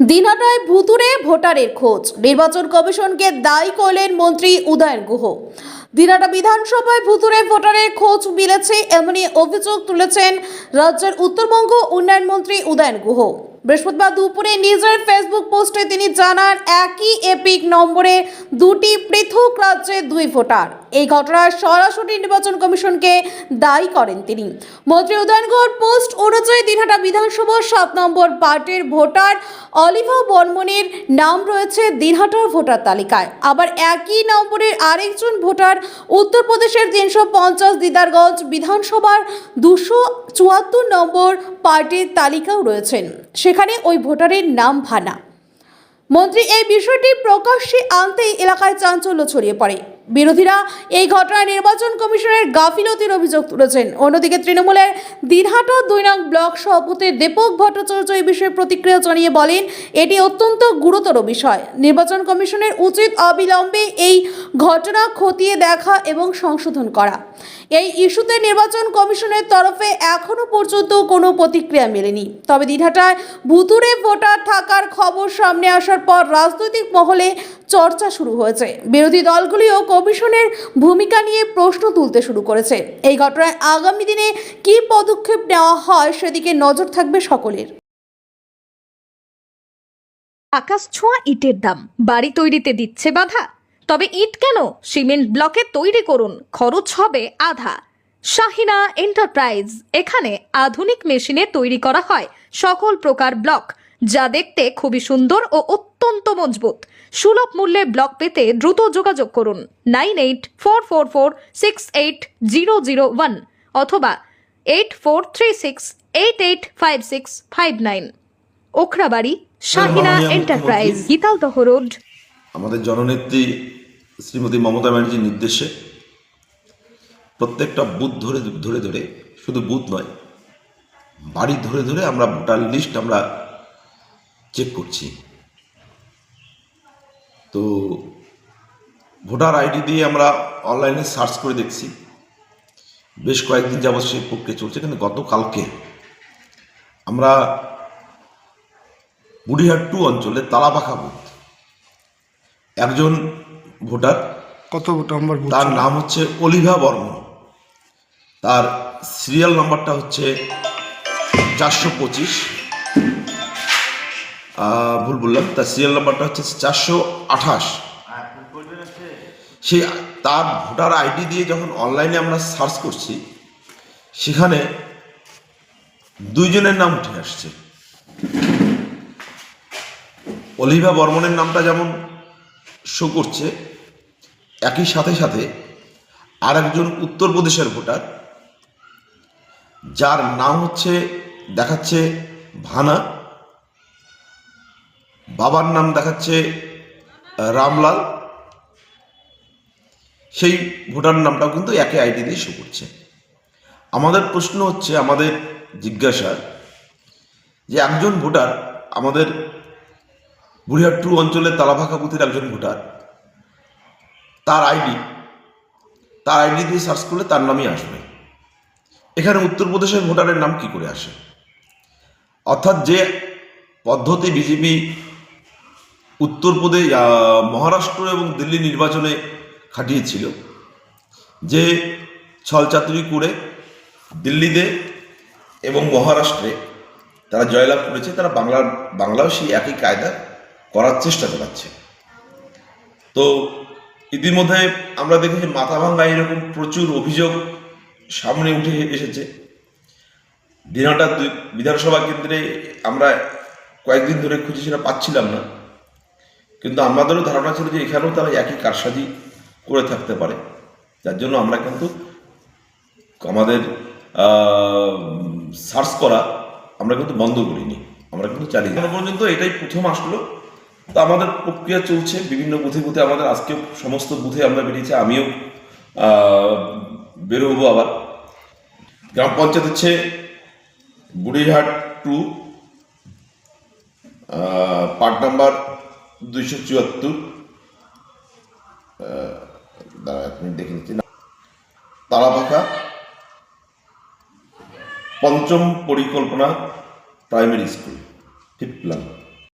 দিনহাটায় ভুতুরে ভোটারের খোঁজ। নির্বাচন কমিশনকে দায়ী করলেন মন্ত্রী উদয়ন গুহ। দিনহাটা বিধানসভায় ভুতুরে ভোটারের খোঁজ মিলেছে এমনই অভিযোগ তুলেছেন রাজ্যের উত্তরবঙ্গ উন্নয়ন মন্ত্রী উদয়ন গুহ। বৃহস্পতিবার দুপুরে নিজের ফেসবুক পোস্টে তিনি জানান, একই এপিক নম্বরে দুটি পৃথক রাজ্যে দুই ভোটার। এই ঘটনার সরাসরি নির্বাচন কমিশনকে দায়ী করেন তিনি। মন্ত্রী উদয়ন গুহর পোস্ট অনুযায়ী দিনহাটা বিধানসভা সাত নম্বর পার্টির ভোটার অলিভা বর্মনের নাম রয়েছে দিনহাটার ভোটার তালিকায়। আবার একই নম্বরের আরেকজন ভোটার উত্তরপ্রদেশের তিনশো পঞ্চাশ দিদারগঞ্জ বিধানসভার দুশো চুয়াত্তর নম্বর পার্টির তালিকাও রয়েছেন। সেখানে ওই ভোটারের নাম ভানা। মন্ত্রী, এই বিষয়টি প্রকাশ্যে আনতেই এলাকায় চাঞ্চল্য ছড়িয়ে পড়ে। বিরোধীরা এই ঘটনায় নির্বাচন কমিশনের গাফিলতির অভিযোগ তুলেছেন। অন্যদিকে তৃণমূলের দিনহাটা দুই নং ব্লক সভাপতি দীপক ভট্টাচার্য এই বিষয়ে প্রতিক্রিয়া জানিয়ে বলেন, এটি অত্যন্ত গুরুতর বিষয়। নির্বাচন কমিশনের উচিত অবিলম্বে এই ঘটনা খতিয়ে দেখা এবং সংশোধন করা। এই ইস্যুতে নির্বাচন কমিশনের তরফে এখনও পর্যন্ত কোনো প্রতিক্রিয়া মেলেনি। তবে দিনহাটায় ভুতুরে ভোটার থাকার খবর সামনে আসার পর রাজনৈতিক মহলে চর্চা শুরু হয়েছে। বিরোধী দলগুলিও কমিশনের ভূমিকা নিয়ে প্রশ্ন তুলতে শুরু করেছে। এই ঘটনায় আগামী দিনে কি পদক্ষেপ নেওয়া হয় সেদিকে নজর থাকবে সকলের। আকাশ ছোঁয়া ইটের দাম। বাড়ি তৈরিতে দিচ্ছে বাধা। তবে ইট কেন? সিমেন্ট ব্লকে তৈরি করুন। খরচ হবে আধা। শাহিনা এন্টারপ্রাইজ। এখানে আধুনিক মেশিনে তৈরি করা হয়। সকল প্রকার ব্লক। যা দেখতে খুবই সুন্দর ও অত্যন্ত মজবুত সুলভ মূল্যে ব্লক পেতে দ্রুত যোগাযোগ করুন nine eight four four four six eight zero zero one অথবা eight four three six eight eight five six five nine Okhrabari Shahina enterprise. Gitaldaha road আমাদের জননেত্রী শ্রীমতী মমতা ব্যানার্জির নির্দেশে প্রত্যেকটা বুথ ধরে ধরে ধরে শুধু বুথ নয় বাড়ি ধরে ধরে আমরা ভোটার লিস্ট আমরা চেক করছি। তো ভোটার আইডি দিয়ে আমরা অনলাইনে সার্চ করে দেখছি। বেশ কয়েকদিন যাবৎ সেই প্রক্রিয়া চলছে কিন্তু গতকালকে আমরা বুড়িহাট টু অঞ্চলে তালাপাখা বুথ। একজন ভোটার কত নম্বর তার নাম হচ্ছে অলিভা বর্মন। তার সিরিয়াল নাম্বারটা হচ্ছে চারশো পঁচিশ। ভুল বললাম। তার সিরিয়াল নাম্বারটা হচ্ছে চারশো আঠাশ। সেই তার ভোটার আইডি দিয়ে যখন অনলাইনে আমরা সার্চ করছি সেখানে দুইজনের নাম উঠে আসছে। অলিভা বর্মনের নামটা যেমন শো করছে একই সাথে সাথে আর একজন উত্তরপ্রদেশের ভোটার যার নাম হচ্ছে দেখাচ্ছে ভানা। বাবার নাম দেখাচ্ছে রামলাল। সেই ভোটার নামটাও কিন্তু একে আইডি দিয়ে শো করছে। আমাদের প্রশ্ন হচ্ছে, আমাদের জিজ্ঞাসা যে একজন ভোটার আমাদের বুড়িহাট টু অঞ্চলের তালাভাকা বুথের একজন ভোটার, তার আইডি তার আইডি দিয়ে সার্চ করলে তার নামই আসবে। এখানে উত্তরপ্রদেশের ভোটারের নাম কি করে আসে? অর্থাৎ যে পদ্ধতি বিজেপি উত্তরপ্রদেশ মহারাষ্ট্র এবং দিল্লি নির্বাচনে খাটিয়েছিল যে ছলচাতুরি করে দিল্লিতে এবং মহারাষ্ট্রে তারা জয়লাভ করেছে, তারা বাংলার, বাংলাও সেই একই কায়দা করার চেষ্টা চালাচ্ছে। তো ইতিমধ্যে আমরা দেখেছি মাথা ভাঙ্গা এরকম প্রচুর অভিযোগ সামনে উঠে এসেছে। দিনাটা বিধানসভা কেন্দ্রে আমরা কয়েকদিন ধরে খুঁজে সেটা পাচ্ছিলাম না। কিন্তু আমাদেরও ধারণা ছিল যে এখানেও তারা একই কারসাজি করে থাকতে পারে। যার জন্য আমরা কিন্তু আমাদের সার্চ করা আমরা কিন্তু বন্ধ করিনি। আমরা কিন্তু চালিয়ে এখনও পর্যন্ত এটাই প্রথম আসলো। তো আমাদের প্রক্রিয়া চলছে, বিভিন্ন বুথে বুথে আমাদের আজকে সমস্ত বুথে আমরা বেরিয়েছি। আমিও বেরোবো আবার। গ্রাম পঞ্চায়েত হচ্ছে বুড়িহাট টু পার্ট নাম্বার দুইশো চুয়াত্তর। দাঁড়া এক মিনিট দেখে নিচ্ছি। তারাবাঁকা পঞ্চম পরিকল্পনা প্রাইমারি স্কুল প্ল্যান